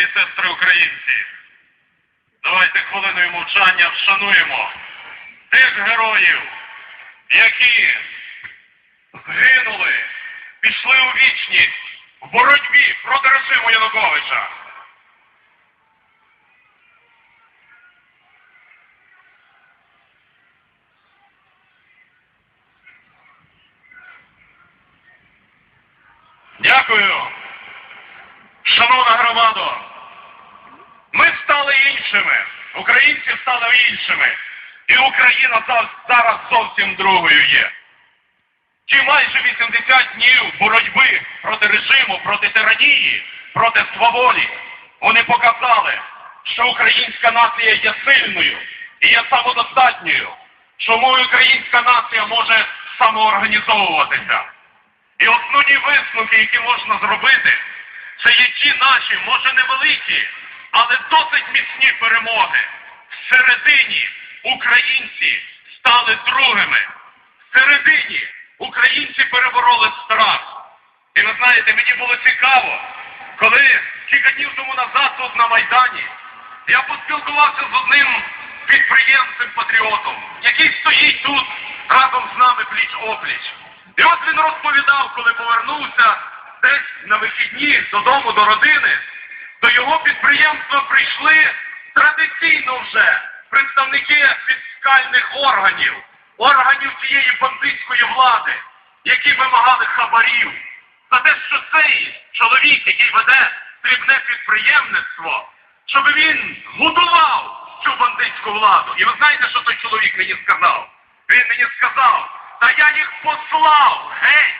брати і сестри українці, давайте хвилиною мовчання вшануємо тих героїв, які згинули, пішли у вічність в боротьбі проти режиму Януковича. Дякую. Шановна громадо, ми стали іншими, українці стали іншими, і Україна зараз зовсім другою є. Ті майже 80 днів боротьби проти режиму, проти тиранії, проти сваволі, вони показали, що українська нація є сильною і є самодостатньою, чому українська нація може самоорганізовуватися. І основні висновки, які можна зробити, це є ті наші, може невеликі, але досить міцні перемоги. Всередині українці стали другими. Всередині українці перебороли страх. І ви знаєте, мені було цікаво, коли кілька днів тому назад тут на Майдані я поспілкувався з одним підприємцем-патріотом, який стоїть тут разом з нами пліч-опліч. І от він розповідав, коли повернувся десь на вихідні додому до родини, до його підприємства прийшли традиційно вже представники фіскальних органів, органів цієї бандитської влади, які вимагали хабарів за те, що цей чоловік, який веде дрібне підприємництво, щоб він годував цю бандитську владу. І ви знаєте, що той чоловік мені сказав? Він мені сказав, та я їх послав геть.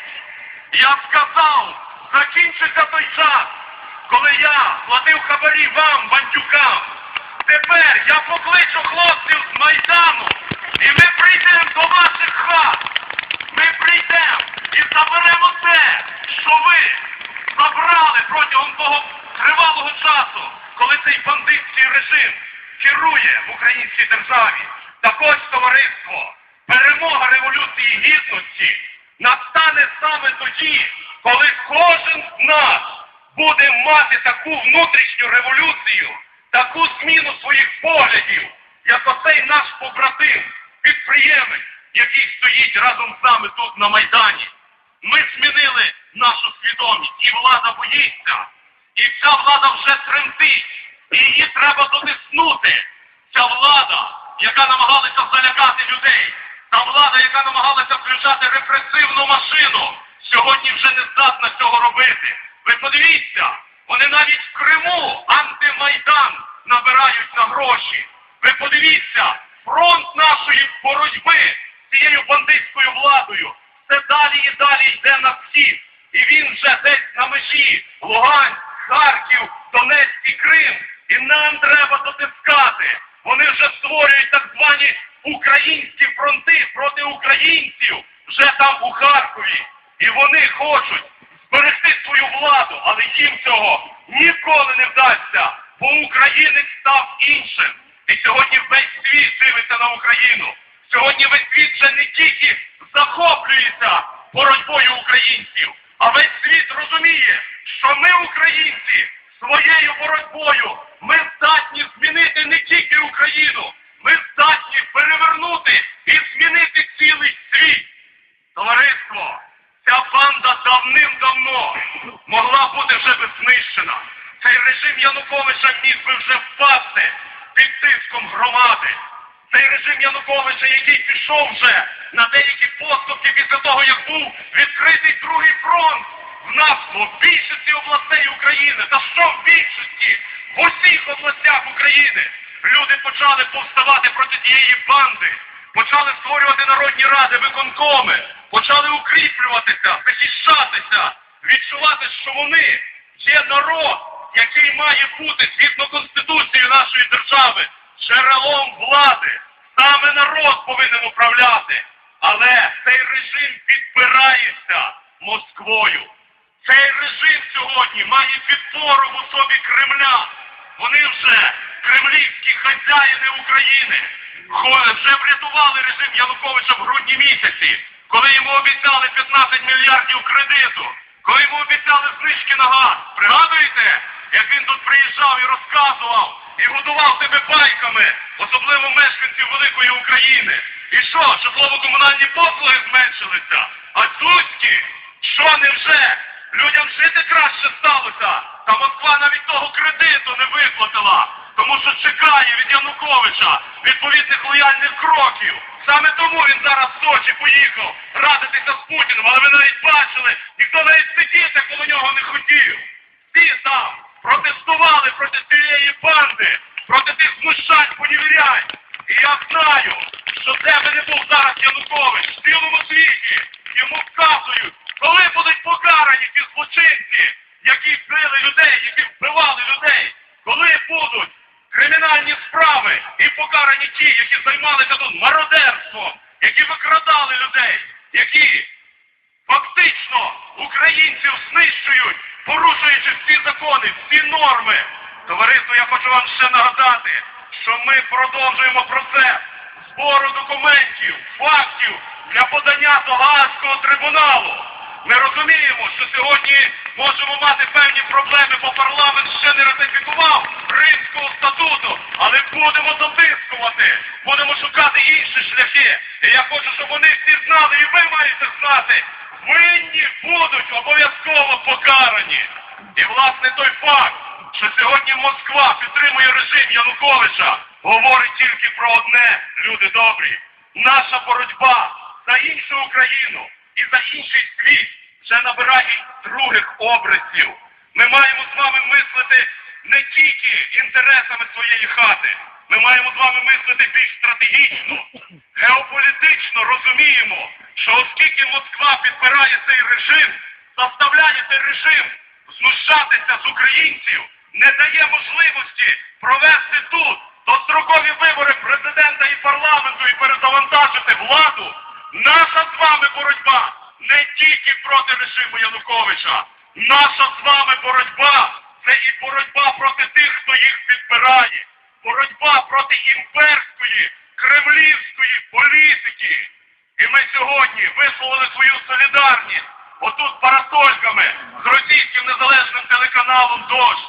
Я сказав, закінчиться той час, коли я платив хабарі вам, бандюкам. Тепер я покличу хлопців з Майдану, і ми прийдемо до ваших хат. Ми прийдемо і заберемо те, що ви забрали протягом того тривалого часу, коли цей бандитський режим керує в українській державі. Так ось, товариство, перемога революції гідності настане саме тоді, коли кожен з нас буде мати таку внутрішню революцію, таку зміну своїх поглядів, як оцей наш побратим, підприємець, який стоїть разом з нами тут на Майдані. Ми змінили нашу свідомість, і влада боїться, і ця влада вже тремтить, і її треба дотиснути. Ця влада, яка намагалася залякати людей, та влада, яка намагалася включати репресивну машину, сьогодні вже не здатна цього робити. Ви подивіться, вони навіть в Криму антимайдан набирають на гроші. Ви подивіться, фронт нашої боротьби з цією бандитською владою все далі і далі йде на схід. І він вже десь на межі Луганськ, Харків, Донецьк і Крим. І нам треба дотискати. Вони вже створюють так звані українські фронти проти українців вже там у Харкові. І вони хочуть зберегти свою владу, але їм цього ніколи не вдасться, бо українець став іншим. І сьогодні весь світ дивиться на Україну. Сьогодні весь світ вже не тільки захоплюється боротьбою українців, а весь світ розуміє, що ми, українці, своєю боротьбою ми здатні змінити не тільки Україну, ми здатні перевернути і змінити цілий світ. Товариство, ця банда давним-давно могла бути вже би знищена. Цей режим Януковича міг би вже впасти під тиском громади. Цей режим Януковича, який пішов вже на деякі поступки після того, як був відкритий другий фронт в нас в більшості областей України. Та що в більшості? В усіх областях України люди почали повставати проти тієї банди, почали створювати народні ради, виконкоми, почали укріплюватися, захищатися, відчувати, що вони є народ, який має бути згідно Конституції нашої держави джерелом влади. Саме народ повинен управляти. Але цей режим підпирається Москвою. Цей режим сьогодні має підпору в особі Кремля. Вони вже кремлівські хазяїни України. Вже врятували режим Януковича в грудні місяці, коли йому обіцяли 15 мільярдів кредиту, коли йому обіцяли знижки на газ. Пригадуєте? Як він тут приїжджав і розказував, і годував тебе байками, особливо мешканців великої України. І що, житлово-комунальні послуги зменшилися? А цуцькі? Що невже? Людям жити краще сталося, та Москва навіть того кредиту не виплатила, тому що чекає від Януковича відповідних лояльних кроків. Саме тому він зараз в Сочі поїхав радитися з Путіним, але ви навіть бачили, ніхто навіть сидіти коло нього не хотів. Всі там протестували проти цієї банди, проти тих знущань понівірянь. І я знаю, що де би не був зараз Янукович в цілому світі, йому вказують, коли будуть покарані ті злочинці, які били людей, які вбивали людей, коли будуть кримінальні справи і покарані ті, які займалися тут мародерством, які викрадали людей, які фактично українців знищують, порушуючи всі закони, всі норми. Товариство, я хочу вам ще нагадати, що ми продовжуємо процес збору документів, фактів для подання до Гаазького трибуналу. Ми розуміємо, що сьогодні можемо мати певні проблеми, бо парламент ще не ратифікував Римського статуту, але будемо дотискувати, будемо шукати інші шляхи. І я хочу, щоб вони всі знали, і ви маєте знати, винні будуть обов'язково покарані. І власне той факт, що сьогодні Москва підтримує режим Януковича, говорить тільки про одне, люди добрі. Наша боротьба за іншу Україну і за інший світ вже набирає других образів. Ми маємо з вами мислити не тільки інтересами своєї хати. Ми маємо з вами мислити більш стратегічно, геополітично розуміємо, що оскільки Москва підбирає цей режим, заставляє цей режим знущатися з українців, не дає можливості провести тут дострокові вибори президента і парламенту і перезавантажити владу. Наша з вами боротьба не тільки проти режиму Януковича. Наша з вами боротьба це і боротьба проти тих, хто їх підбирає. Боротьба проти імперської, кремлівської політики. І ми сьогодні висловили свою солідарність отут парасольками з російським незалежним телеканалом Дощ.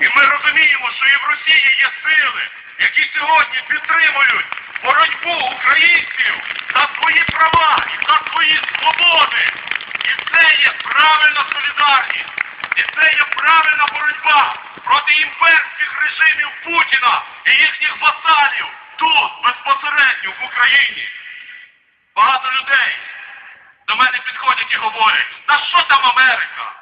І ми розуміємо, що і в Росії є сили, які сьогодні підтримують боротьбу українців за свої права і за свої свободи. І це є правильна солідарність. І це є правильна боротьба проти імперських режимів Путіна і їхніх васалів тут, безпосередньо в Україні. Багато людей до мене підходять і говорять, та що там Америка?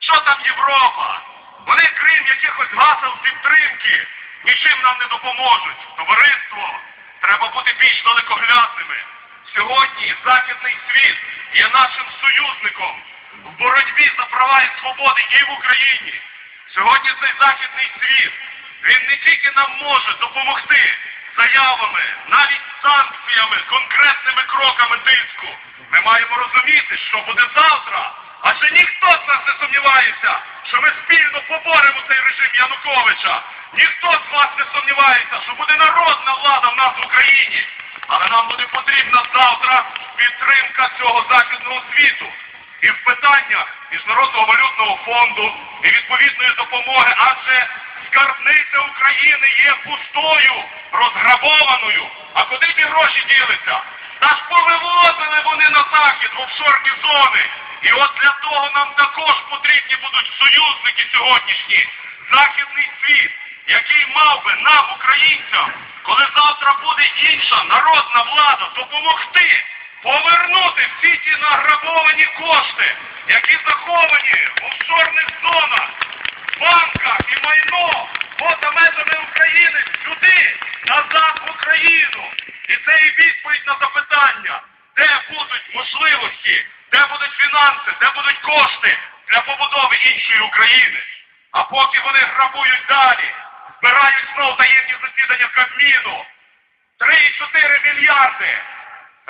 Що там Європа? Вони, крім якихось гасел підтримки, нічим нам не допоможуть. Товариство, треба бути більш далекоглядними. Сьогодні Західний світ є нашим союзником в боротьбі за права і свободи і в Україні. Сьогодні цей Західний світ, він не тільки нам може допомогти заявами, навіть санкціями, конкретними кроками тиску. Ми маємо розуміти, що буде завтра. Адже ніхто з нас не сумнівається, що ми спільно поборемо цей режим Януковича. Ніхто з вас не сумнівається, що буде народна влада в нас в Україні. Але нам буде потрібна завтра підтримка цього західного світу. І в питаннях Міжнародного валютного фонду і відповідної допомоги, адже скарбниця України є пустою, розграбованою. А куди ті гроші ділися? Та ж повивозили вони на захід в офшорні зони. І от для того нам також потрібні будуть союзники сьогоднішні, західний світ, який мав би нам, українцям, коли завтра буде інша народна влада, допомогти повернути всі ті награбовані кошти, які заховані в офшорних зонах, банках і майно поза межами України сюди, назад в Україну. І це і відповідь на запитання, де будуть можливості, де будуть фінанси, де будуть кошти для побудови іншої України. А поки вони грабують далі, збирають знов таємні засідання Кабміну, 3-4 мільярди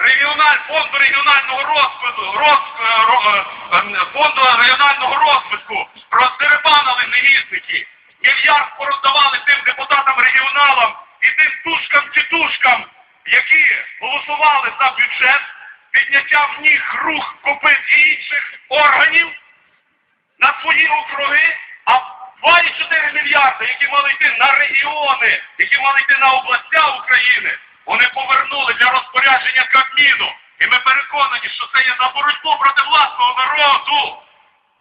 регіональ, фонду регіонального розвитку, роз, е, е, фонду регіонального розвитку роздерибанили негідники. Мільярд пороздавали тим депутатам регіоналам і тим тушкам-тітушкам, які голосували за бюджет, підняття в ніг рух, копит і інших органів на свої округи, а 2,4 мільярди, які мали йти на регіони, які мали йти на областя України, вони повернули для розпорядження Кабміну. І ми переконані, що це є на боротьбу проти власного народу.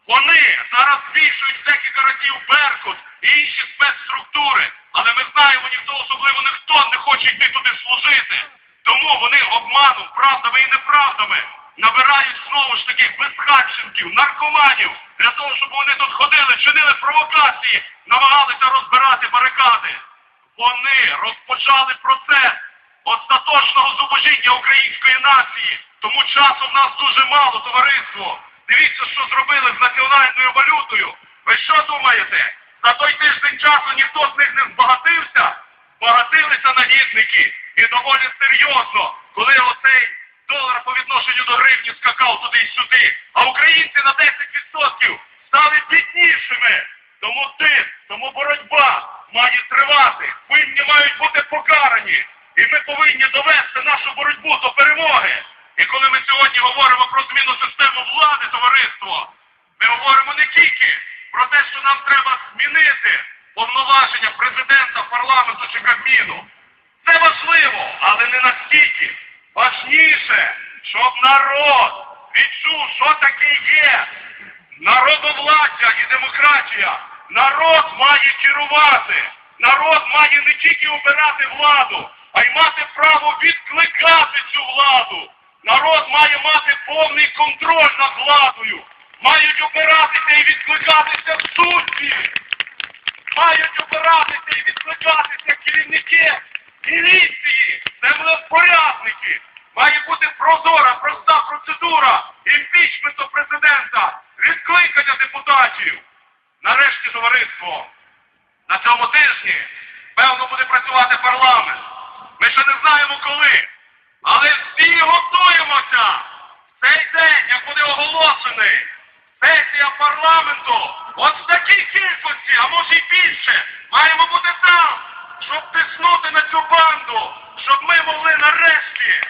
Вони зараз збільшують декілька разів Беркут і інші спецструктури, але ми знаємо, ніхто особливо ніхто не хоче йти туди служити. Тому вони обманом, правдами і неправдами набирають знову ж таки безхатченків, наркоманів, для того, щоб вони тут ходили, чинили провокації, намагалися розбирати барикади. Вони розпочали процес остаточного зубожіння української нації. Тому часу в нас дуже мало, товариство. Дивіться, що зробили з національною валютою. Ви що думаєте? За той тиждень часу ніхто з них не збагатився? Збагатилися нагідники. І доволі серйозно, коли оцей долар по відношенню до гривні скакав туди й сюди, а українці на 10% стали біднішими. Тому тиск, тому боротьба має тривати. Винні мають бути покарані. І ми повинні довести нашу боротьбу до перемоги. І коли ми сьогодні говоримо про зміну системи влади, товариство, ми говоримо не тільки про те, що нам треба змінити повноваження президента, парламенту чи Кабміну. Це важливо, але не настільки. Важніше, щоб народ відчув, що таке є народовладдя і демократія. Народ має керувати. Народ має не тільки обирати владу, а й мати право відкликати цю владу. Народ має мати повний контроль над владою. Мають обиратися і відкликатися судді. Мають обиратися і відкликатися керівники міліції, землепорядники. Має бути прозора, проста процедура імпічменту президента, відкликання депутатів. Нарешті, товариство, на цьому тижні, певно, буде працювати парламент. Ми ще не знаємо коли. Але всі готуємося. В Цей день, як буде оголошений, сесія парламенту, от в такій кількості, а може й більше, маємо бути там, щоб тиснути на цю банду, щоб ми могли нарешті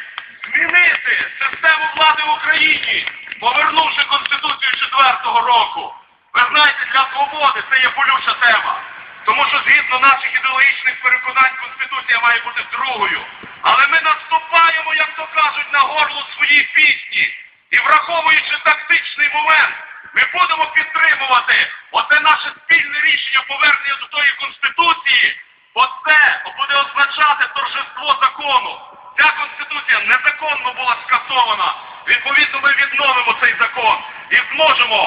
змінити систему влади в Україні, повернувши Конституцію 4-го року. Ви знаєте, для свободи це є болюча тема. Тому що згідно наших ідеологічних переконань Конституція має бути другою. Але ми наступаємо, як то кажуть, на горло своїй пісні. І враховуючи тактичний момент, ми будемо підтримувати оце наше спільне рішення повернення до тої Конституції, бо це буде означати торжество закону. Ця Конституція незаконно була скасована. Відповідно, ми відновимо цей закон і зможемо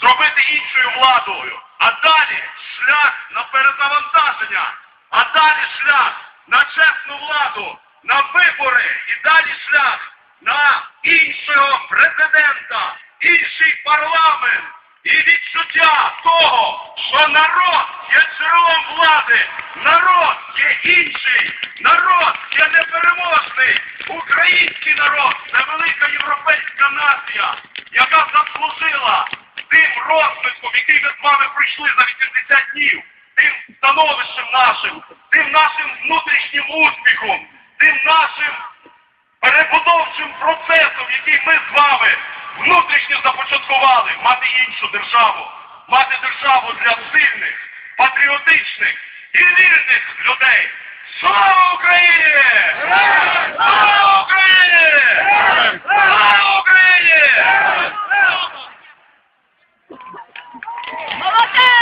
зробити іншою владою. А далі шлях на перезавантаження, а далі шлях на чесну владу, на вибори. І далі шлях на іншого президента, інший парламент. І відчуття того, що народ є джерелом влади, народ є інший, народ є непереможний, український народ це велика європейська нація, яка заслужила тим розвитком, який ми з вами пройшли за 80 днів, тим становищем нашим, тим нашим внутрішнім успіхом, тим нашим перебудовчим процесом, який ми з вами внутрішньо започаткували, мати іншу державу, мати державу для сильних, патріотичних і вільних людей. Слава Україні! Слава Україні! Слава Україні! Mawate!